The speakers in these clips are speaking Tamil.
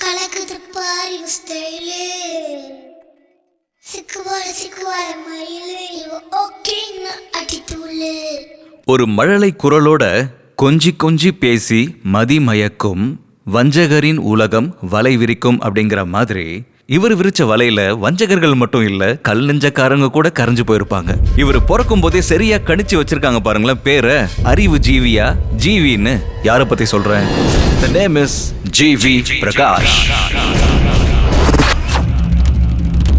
கலக்குது பாரு ஸ்டைலு சிக்குவார சிக்குவார மயிலு. இவ ஓகேன்னு ஒரு மழலை குரலோட கொஞ்சி கொஞ்சி பேசி மதிமயக்கும் வஞ்சகரின் உலகம் வலை விரிக்கும் அப்படிங்கிற மாதிரி இவர் விரிச்ச வலையில வஞ்சகர்கள் மட்டும் இல்ல கல் நெஞ்சக்காரங்க கூட கரைஞ்சு போயிருப்பாங்க. இவர் பிறக்கும் போதே சரியா கணிச்சு வச்சிருக்காங்க பாருங்களேன் பேரை அறிவு ஜீவியா ஜீவின்னு யாரை பத்தி சொல்றேன்? The name is GV Prakash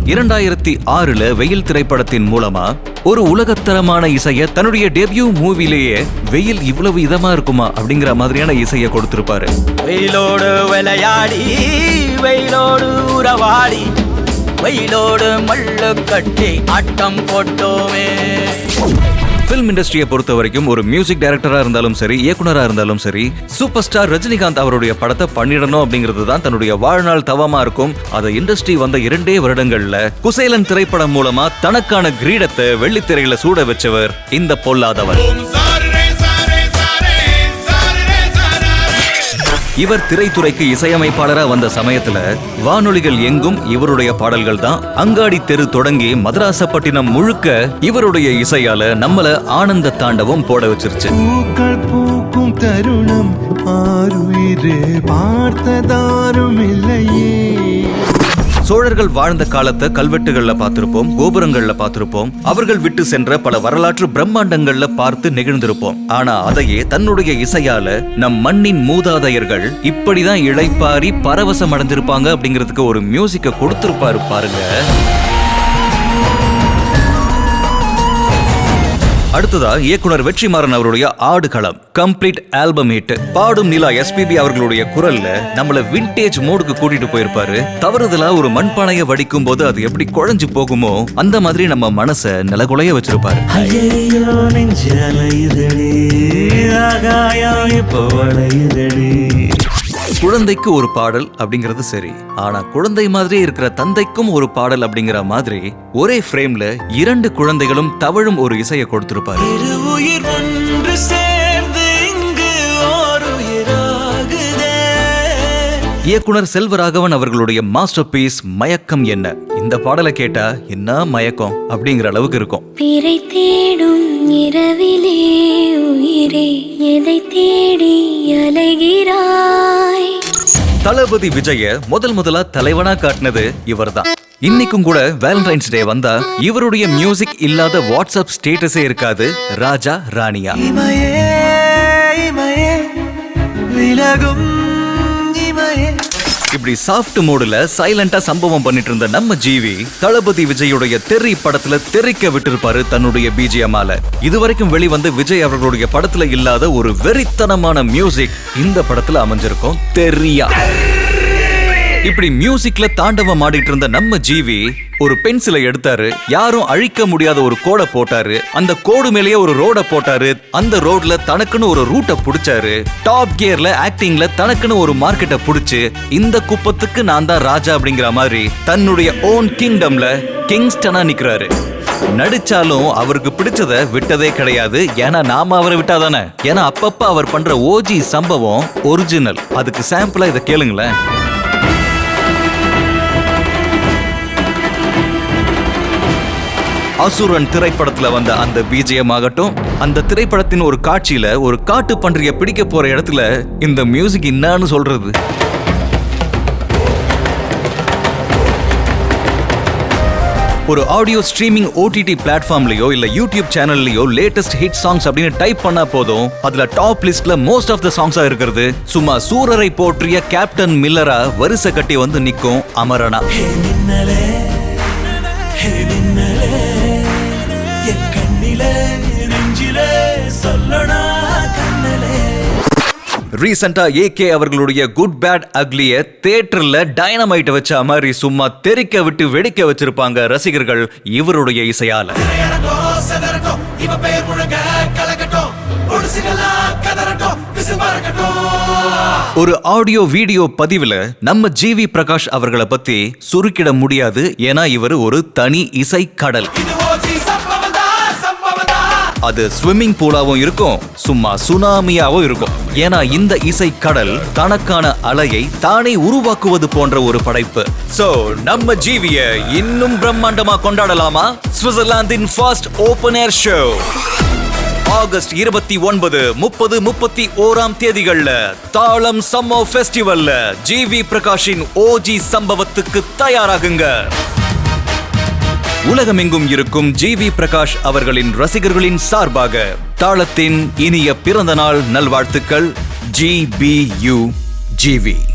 இரண்டாயிரத்தி ஆறுல வெயில் திரைப்படத்தின் மூலமா ஒரு உலகத்தரமான இசைய தன்னுடைய டெபியூ மூவிலேயே வெயில் இவ்வளவு இதமா இருக்குமா அப்படிங்கிற மாதிரியான இசைய கொடுத்திருப்பாரு. வெயிலோடு விளையாடி வெயிலோடு உறவாடி வெயிலோடு மல்லு கட்டி ஆட்டம் போட்டோமே. ஃபிலிம் இண்டஸ்ட்ரியை பொறுத்த வரைக்கும் ஒரு மியூசிக் டைரக்டரா இருந்தாலும் சரி இயக்குனரா இருந்தாலும் சரி சூப்பர் ஸ்டார் ரஜினிகாந்த் அவருடைய படத்தை பண்ணிடணும் அப்படிங்கிறது தான் தன்னுடைய வாழ்நாள் தவமா இருக்கும். அதை இண்டஸ்ட்ரி வந்த இரண்டே வருடங்கள்ல குசேலன் திரைப்படம் மூலமா தனக்கான கிரீடத்தை வெள்ளித்திரையில சூட வச்சவர் இந்த பொல்லாதவர். இவர் திரைத்துறைக்கு இசையமைப்பாளரா வந்த சமயத்துல வானொலிகள் எங்கும் இவருடைய பாடல்கள் தான் அங்காடி தெரு தொடங்கி மதராசப்பட்டினம் முழுக்க இவருடைய இசையால நம்மள ஆனந்த தாண்டவம் போட வச்சிருச்சு. பூக்கள் பூக்கும் தருணம் ஆறுயிரே சோழர்கள் வாழ்ந்த காலத்தை கல்வெட்டுகள்ல பார்த்திருப்போம் கோபுரங்கள்ல பார்த்திருப்போம். அவர்கள் விட்டு சென்ற பல வரலாற்று பிரம்மாண்டங்கள்ல பார்த்து நெகிழ்ந்திருப்போம். ஆனா அதையே தன்னுடைய இசையால நம் மண்ணின் மூதாதையர்கள் இப்படிதான் இழைப்பாரி பரவசம் அடைஞ்சிருப்பாங்க அப்படிங்கிறதுக்கு ஒரு மியூசிக்கை கொடுத்திருப்பாரு பாருங்க. அடுத்ததா இயக்குனர் வெற்றிமாறன் அவருடைய ஆடுகளம் கம்ப்ளீட் ஆல்பம் ஹிட் பாடும் நிலா எஸ்பிபி அவர்களுடைய குரல்ல நம்மள விண்டேஜ் மோடுக்கு கூட்டிட்டு போயிருப்பாரு. தவறுதலா ஒரு மண்பானைய வடிக்கும் போது அது எப்படி குழஞ்சு போகுமோ அந்த மாதிரி நம்ம மனச நிலகுலைய வச்சிருப்பாரு. ஐயோ ஆகாயம் இப்போ வளையுதடி. குழந்தைக்கு ஒரு பாடல் அப்படிங்கிறது சரி. ஆனா குழந்தை மாதிரியே இருக்கிற தந்தைக்கும் ஒரு பாடல் அப்படிங்கிற மாதிரி ஒரே ஃப்ரேம்ல இரண்டு குழந்தைகளும் தவழும் ஒரு இசையை கொடுத்திருப்பாரு. இரு உயிர் ஒன்று சேர்ந்து இங்கு ஓர் உயிராகுதே இயக்குனர் செல்வராகவன் அவர்களுடைய மாஸ்டர் பீஸ் மயக்கம் என்ன? இந்த பாடலை கேட்டா என்ன மயக்கம் அப்படிங்கிற அளவுக்கு இருக்கும். பிறை தேடும் இரவிலே உயிரே எதை தேடி அலைகிறாய்? தளபதி விஜய முதல் முதலா தலைவனா காட்டினது இவர்தான். இன்னைக்கும் கூட வேலண்டைன்ஸ் டே வந்தா இவருடைய மியூசிக் இல்லாத வாட்ஸ்அப் ஸ்டேட்டஸே இருக்காது ராஜா ராணியா. விலகும் இப்படி சாஃப்ட் மோடுல சைலண்டா சம்பவம் பண்ணிட்டு இருந்த நம்ம ஜீவி தளபதி விஜயுடைய தெறி படத்துல தெறிக்க விட்டிருப்பாரு தன்னுடைய பிஜிஎம்மால இதுவரைக்கும் வெளிவந்த விஜய் அவர்களுடைய படத்துல இல்லாத ஒரு வெறித்தனமான மியூசிக் இந்த படத்துல அமைஞ்சிருக்கும். தெரியா? இப்படி மியூசிக்ல தாண்டவம் ஆடிட்டு இருந்த நம்ம ஜீவி ஒரு பென்சிலை எடுத்தாரு. யாரும் அழிக்க முடியாத ஒரு கோடை போட்டாரு. அந்த கோடு மேலேயே ஒரு ரோட போட்டாரு. அந்த ரோட்ல தனக்குன்னு ஒரு ரூட்டை புடிச்சாரு. டாப் கியர்ல ஆக்டிங்ல தனக்குன்னு ஒரு மார்க்கெட்டை புடிச்சு இந்த குப்பத்துக்கு நான் தான் ராஜா அப்படிங்கிற மாதிரி தன்னுடைய ஓன் கிங்டம்ல கிங்ஸ்டனா நிக்கிறாரு. நடிச்சாலும் அவருக்கு பிடிச்சத விட்டதே கிடையாது. ஏன்னா நாம அவரை விட்டாதானே? ஏன்னா அப்பப்ப அவர் பண்ற ஓஜி சம்பவம் ஒரிஜினல் அதுக்கு சாம்பிளா இதை கேளுங்களேன். அசுரன் திரைப்படத்துல வந்த அந்த பிஜிஎம் ஆகட்டும் அந்த திரைப்படத்தின் ஒரு காட்சியில ஒரு காட்டு பன்றிய பிடிக்க போற இடத்துல இந்த மியூசிக் என்னன்னு சொல்றது. ஒரு ஆடியோ ஸ்ட்ரீமிங் ஓடிடி பிளாட்ஃபார்ம்லயோ இல்ல யூடியூப் சேனல்லயோ லேட்டஸ்ட் ஹிட் சாங்ஸ் அப்படின்னு டைப் பண்ணா போதும். அதுல டாப் லிஸ்ட்ல மோஸ்ட் ஆஃப் த சாங்ஸா இருக்கிறது. சும்மா சூரரை போற்றிய கேப்டன் மில்லரா வரிசை கட்டி வந்து நிற்கும் அமரனா. மின்னலே என் கண்ணிலே நெஞ்சிலே சொல்லடா கண்ணலே ரீசெண்டா ஏகே அவர்களுடைய குட் பேட் அக்லிய தேட்டர்ல டைனமைட் வச்ச மாதிரி சும்மா தெறிக்க விட்டு வெடிக்க வச்சிருப்பாங்க ரசிகர்கள் இவருடைய இசையால. இவ பெயர் முழங்க ஒரு ஆடியோ வீடியோ பதிவுல நம்ம ஜிவி பிரகாஷ் அவர்களை பத்தி சுருக்கிட முடியாது. ஏன்னா இவர் ஒரு தனி இசை கடல் அது ஸ்விம்மிங் பூலாவும் இருக்கும் சும்மா சுனாமியாவும் இருக்கும். ஏன்னா இந்த இசை கடல் தனக்கான அலையை தானே உருவாக்குவது போன்ற ஒரு படைப்பு. சோ நம்ம ஜீவிய இன்னும் பிரம்மாண்டமா கொண்டாடலாமா? சுவிட்சர்லாந்தின் first open air show August இருபத்தி ஒன்பது முப்பது முப்பத்தி ஓராம் தேதிகள்ல தாளம் சம்மோ ஃபெஸ்டிவல்ல ஜிவி பிரகாஷின் ஓஜி சம்பவத்துக்கு தயாராகுங்க. உலகமெங்கும் இருக்கும் ஜி வி பிரகாஷ் அவர்களின் ரசிகர்களின் சார்பாக தாளத்தின் இனிய பிறந்தநாள் நல்வாழ்த்துக்கள் ஜி பி யு ஜிவி